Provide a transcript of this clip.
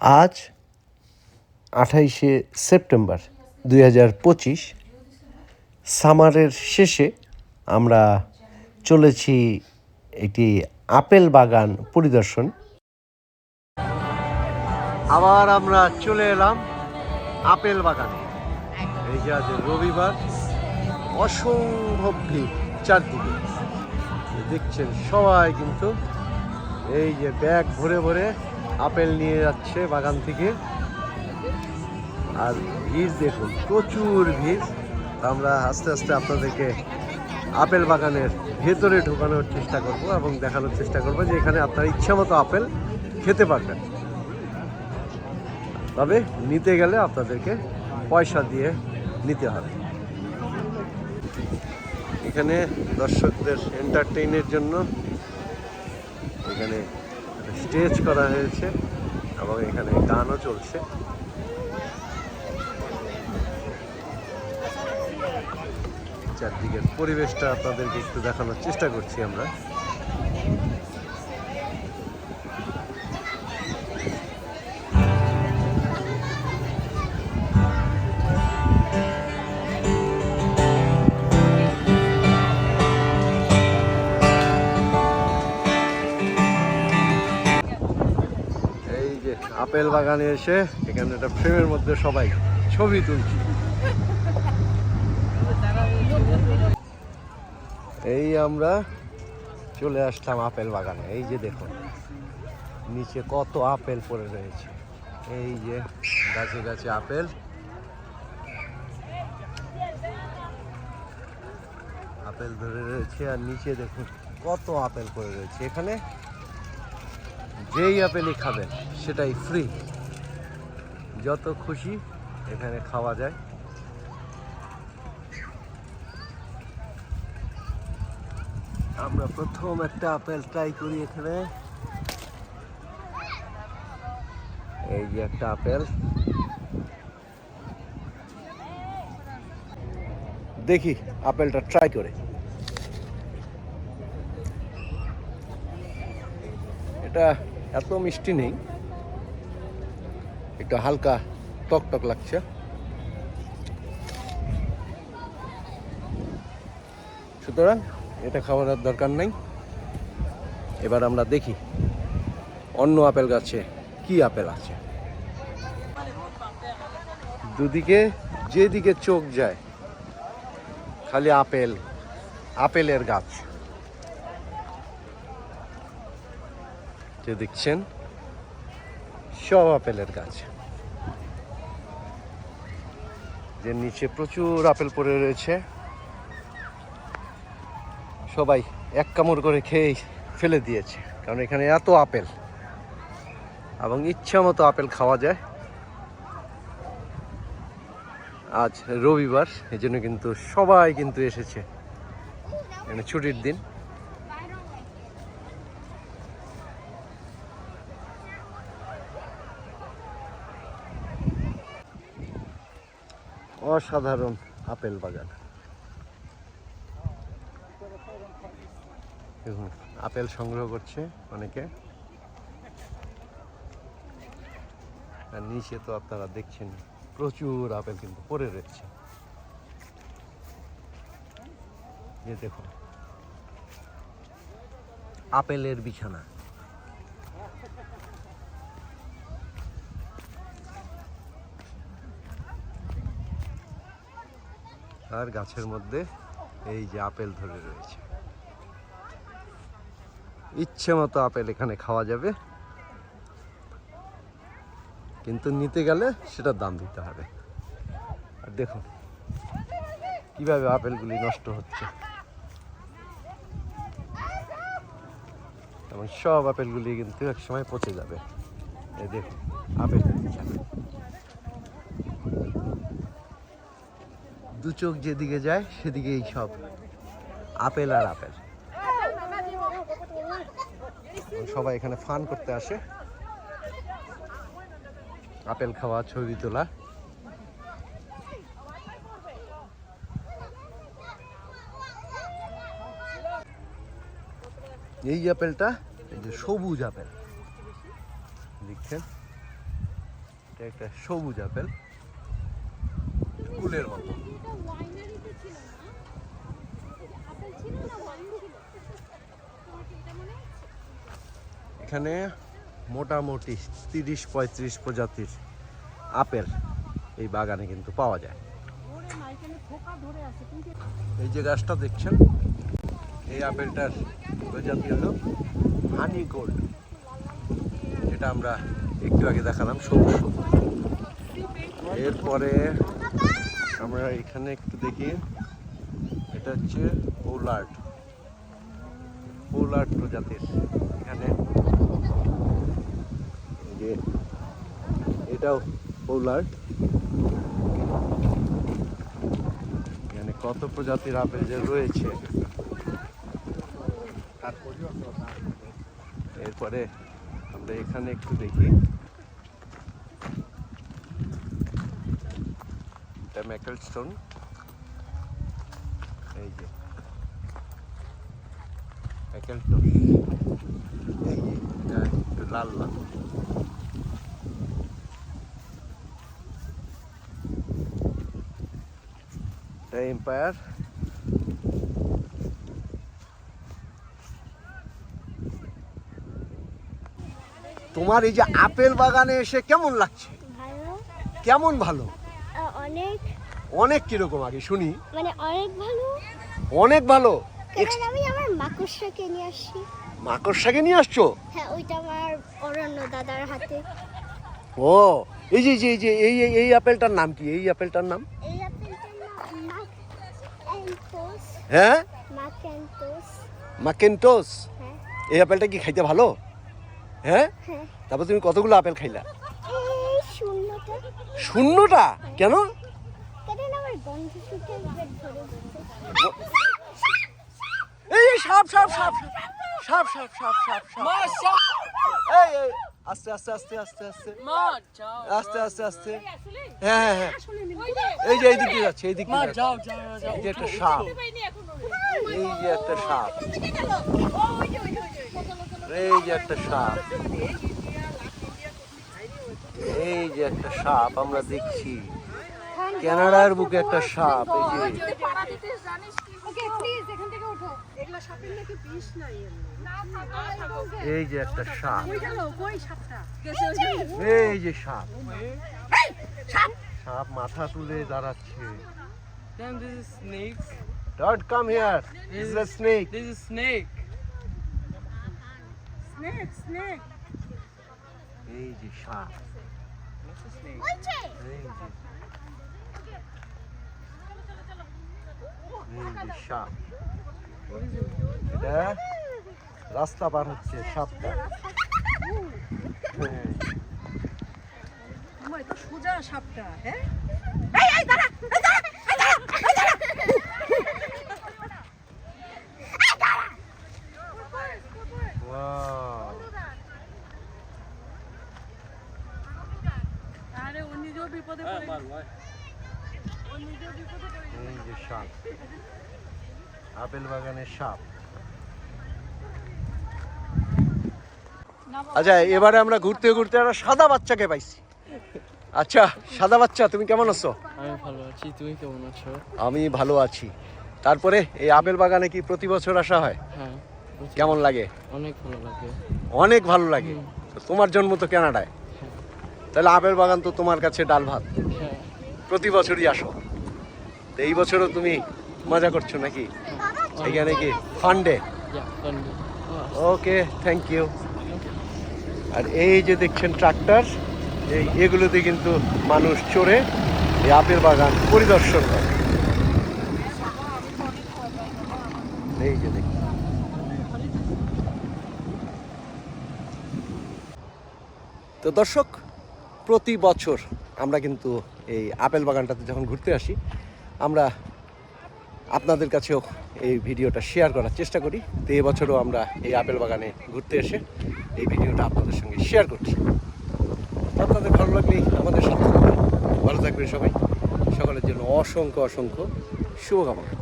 আজ আঠাইশে সেপ্টেম্বর দুই হাজার পঁচিশ। সামারের শেষে আমরা চলেছি একটি আপেল বাগান পরিদর্শন। আবার আমরা চলে এলাম আপেল বাগানে। এই যে আজ রবিবার, অসম্ভব ভিড় চারদিকে। দেখছেন সবাই কিন্তু এই যে ব্যাগ ভরে ভরে আপেল নিয়ে যাচ্ছে বাগান থেকে। আর ভিড় দেখুন, প্রচুর ভিড়। আমরা আস্তে আস্তে আপনাদেরকে আপেল বাগানের ভেতরে ঢোকানোর চেষ্টা করব এবং দেখানোর চেষ্টা করব যে এখানে আপনার ইচ্ছা মতো আপেল খেতে পারবেন। তবে নিতে গেলে আপনাদেরকে পয়সা দিয়ে নিতে হবে। এখানে দর্শকদের এন্টারটেইনের জন্য এখানে স্টেজ করা হয়েছে এবং এখানে গানও চলছে। চারদিকের পরিবেশটা আপনাদেরকে একটু দেখানোর চেষ্টা করছি আমরা। আপেল বাগানে এসে এখানে একটা ফ্রেমের মধ্যে সবাই ছবি তুলছি। এই আমরা চলে আসলাম আপেল বাগানে। এই যে দেখুন, নিচে কত আপেল পড়ে রয়েছে। এই যে গাছে গাছে আপেল। আপেল ধরে রয়েছে আর নিচে দেখুন কত আপেল পড়ে রয়েছে। এখানে যেই আপেলই খাবেন, সেটাই ফ্রি যত খুশি এখানে খাওয়া যায়। আমরা প্রথম একটা আপেল ট্রাই করি এখানে। এই যে একটা আপেল। দেখি আপেলটা ট্রাই করে। এটা এত মিষ্টি নেই। একটু হালকা টক টক লাগছে। সুতরাং এটা খাওয়ার দরকার নেই। এবার আমরা দেখি অন্য আপেল গাছে কি আপেল আছে। দুদিকে যেদিকে চোখ যায়, খালি আপেল, আপেলের গাছ। যে দেখছেন, সব আপেলের গাছ। যে নিচে প্রচুর আপেল পড়ে রয়েছে। সবাই এক কামড় করে খেয়ে ফেলে দিয়েছে, কারণ এখানে এত আপেল। এবং ইচ্ছা মতো আপেল খাওয়া যায়। আজ রবিবার এই জন্য কিন্তু সবাই কিন্তু এসেছে। এখানে ছুটির দিন। অসাধারণ আপেল বাগান। দেখুন, আপেল সংগ্রহ করছে অনেকে। আর নিচে তো আপনারা দেখছেন, প্রচুর আপেল কিন্তু পড়ে রয়েছে। দেখুন, আপেলের বিছানা। আর গাছের মধ্যে এই যে আপেল ধরে রয়েছে। ইচ্ছে মতো আপেল এখানে খাওয়া যাবে। কিন্তু নিতে গেলে সেটার দাম দিতে হবে। আর দেখুন, কীভাবে আপেলগুলি নষ্ট হচ্ছে। এবং সব আপেলগুলি কিন্তু এক সময় পচে যাবে। এই দেখুন, আপেল দু চোখ যেদিকে যায়, সেদিকেই সব। আপেল আর আপেল। সবাই এখানে ফান করতে আসে। আপেল খাওয়া, ছবি তোলা। এই আপেলটা, এই যে সবুজ আপেল। দেখছেন? এটা একটা সবুজ আপেল। ফুলের মতো। এখানে মোটামুটি তিরিশ পঁয়ত্রিশ প্রজাতির আপেল এই বাগানে কিন্তু পাওয়া যায়। এই যে গাছটা দেখছেন এই আপেলটার প্রজাতি হলো হানি গোল্ড। যেটা আমরা একটু আগে দেখালাম সবুজ সবুজ। এরপরে আমরা এখানে একটু দেখি। এটা হচ্ছে পোলার্ড। পোলার্ড প্রজাতির। এখানে যে এটাও পোলার্ড। এখানে কত প্রজাতির আপেল যে রয়েছে? এরপরে আমরা এখানে একটু দেখি। এটা ম্যাকেল স্টোন এই যে। ম্যাকেল স্টোন এই যে এটা একটু লাল লাল। এটা এম্পায়ার তোমার এই যে আপেল বাগানে এসে কেমন লাগছে? কেমন ভালো? অনেক অনেক কীরকম আগে শুনি। মানে অনেক ভালো। অনেক ভালো। আমি আমার মাকড়সাকে নিয়ে আসছি মাকড়সাকে নিয়ে আসছো? হ্যাঁ ওইটা আমার অরণ্য দাদার হাতে। ও এই যে এই যে এই যে এই আপেলটার নাম কি? এই আপেলটার নাম? এই আপেলটার নাম হ্যাঁ? হ্যাঁ। এই আপেলটা কি খাইতে ভালো? হ্যাঁ? হ্যাঁ। তারপর তুমি কতগুলো আপেল খাইলা? শূন্যটা? কেন? এই সাপ সাপ সাপ সাপ সাপ সাপ সাপ সাপ। এই এই আস্তে আস্তে আস্তে আস্তে আস্তে। আস্তে আস্তে আস্তে। হ্যাঁ হ্যাঁ হ্যাঁ। এই যে এই দিক যাচ্ছে এই দিক যাচ্ছে। এই যে একটা সাপ। এই যে একটা সাপ। এই যে একটা সাপ। এই যে একটা সাপ আমরা দেখছি। কানাডার বুকে একটা সাপ এই যে। এই যে একটা সাপ। এই যে। সাপ। সাপ! মাথা তুলে দাঁড়াচ্ছে। Don't come here. This is a snake. This is snake. Snake, snake. এই যে সাপ। রাস্তা পার হচ্ছে সাপটা। সোজা সাপটা হ্যাঁ? সাপ। আপেল বাগানের সাপ। আচ্ছা এবারে আমরা ঘুরতে ঘুরতে একটা সাদা বাচ্চাকে পাইছি। আচ্ছা সাদা বাচ্চা তুমি কেমন আছো? আমি ভালো আছি তুমি কেমন আছো? আমি ভালো আছি। তারপরে এই আপেল বাগানে কি প্রতি বছর আসা হয়? হ্যাঁ কেমন লাগে? অনেক ভালো লাগে। অনেক ভালো লাগে। তোমার জন্ম তো কানাডায়। তাহলে আপেল বাগান তো তোমার কাছে ডাল ভাত। হ্যাঁ। প্রতি বছরই আসো। তো এই বছরও তুমি মজা করছ নাকি? এখানে কি ফান্ডে ওকে থ্যাংক ইউ আর এই যে দেখছেন ট্রাক্টর এই এগুলোতে কিন্তু মানুষ চড়ে এই আপেল বাগান পরিদর্শন করে। এই যে দেখুন। তো দর্শক প্রতি বছর আমরা কিন্তু এই আপেল বাগানটাতে যখন ঘুরতে আসি আমরা আপনাদের কাছেও এই ভিডিওটা শেয়ার করার চেষ্টা করি। তো এবছরও আমরা এই আপেল বাগানে ঘুরতে এসে এই ভিডিওটা আপনাদের সঙ্গে শেয়ার করছি। আপনাদের ভালো লাগলেই আমাদের সাথে। ভালো থাকবেন সবাই। সকলের জন্য অসংখ্য অসংখ্য শুভকামনা।